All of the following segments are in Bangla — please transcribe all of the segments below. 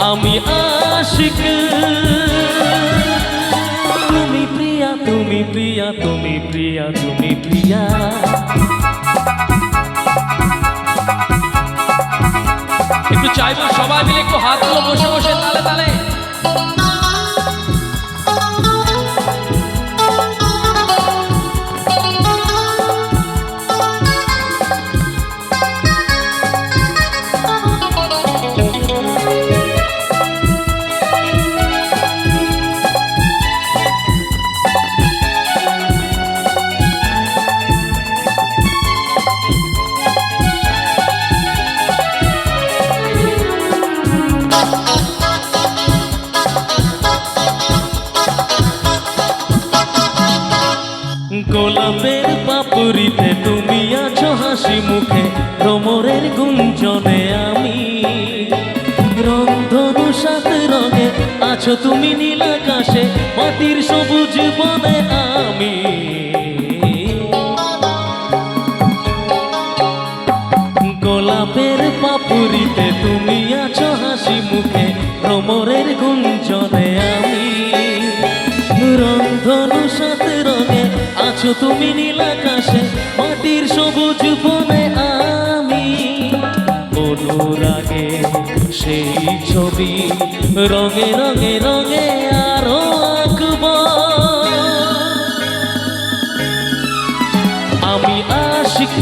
আমি আশিক। তুমি প্রিয়া তুমি প্রিয়া তুমি প্রিয়া তুমি প্রিয়া। একটু চাইব সবাই মিলে একটু হাতগুলো বসে বসে, তালে তালে। গোলাপের পাপুরিতে তুমি আছো হাসি মুখে ভ্রমরের গুঞ্জনে আমি। রংধনু সাত রঙে আছো তুমি নীল আকাশে, মাটির সবুজ বনে আমি। গোলাপের পাপুরিতে তুমি আছো হাসি মুখে আছো তুমি নীল আকাশে, মাটির সবুজ বনে আমি। অনুরাগে সেই ছবি, রঙে রঙে রঙে আরও আঁকবো। আমি আশিক,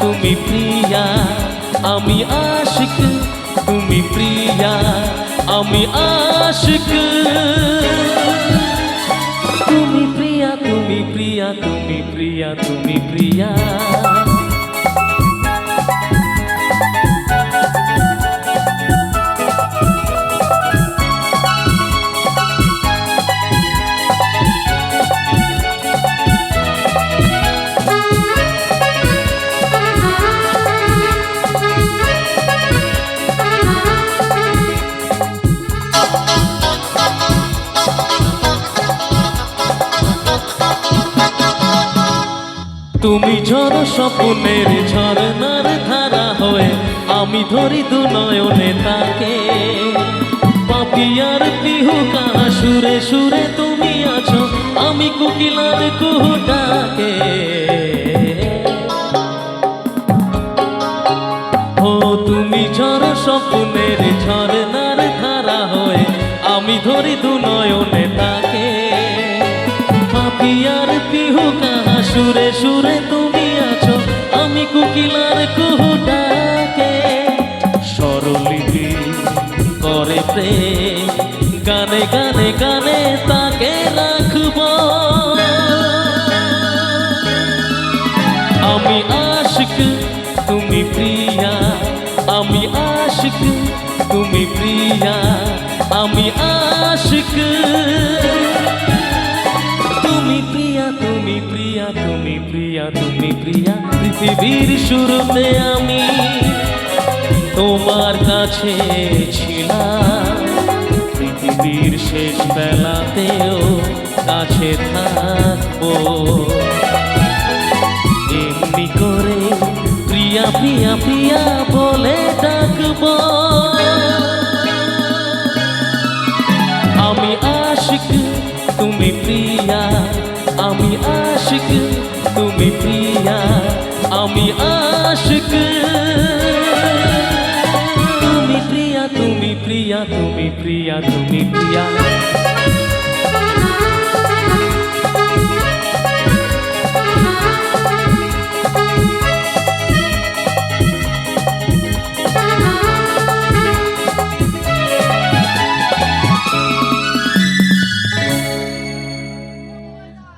তুমি প্রিয়া। আমি আশিক, তুমি প্রিয়া। আমি আশিক। প্রিয়া তুমি প্রিয়া। তুমি ঝড় স্বপ্নের ঝরনার ধারা হয়ে, আমি ধরি দু নয়নে তাকে। পাপিয়ার পিহু কাহা সুরে সুরে তুমি আছো, আমি কুকিলার কুহুটাকে। ও তুমি ঝড় স্বপ্নের ঝরনার ধারা হয়ে, আমি ধরি দু নয়নে সুরে সুরে তুমি আছো, আমি কুকিলার কুহুটাকে। সরলিপি করে প্রেম, গানে গানে গানে তাকে রাখব। আমি আশিক, তুমি প্রিয়া। আমি আশিক, তুমি প্রিয়া। আমি পৃথিবীর শুরুতে আমি তোমার কাছে ছিলাম। পৃথিবীর শেষ বেলাতেও কাছে থাকব। এমনি করে প্রিয়া প্রিয়া প্রিয়া বলে ডাকবো। আমি আশিক, তুমি প্রিয়া। আমি আশিক, তুমি প্রিয়া। আশিক। তুমি প্রিয়া তুমি প্রিয়া তুমি প্রিয়া তুমি প্রিয়া।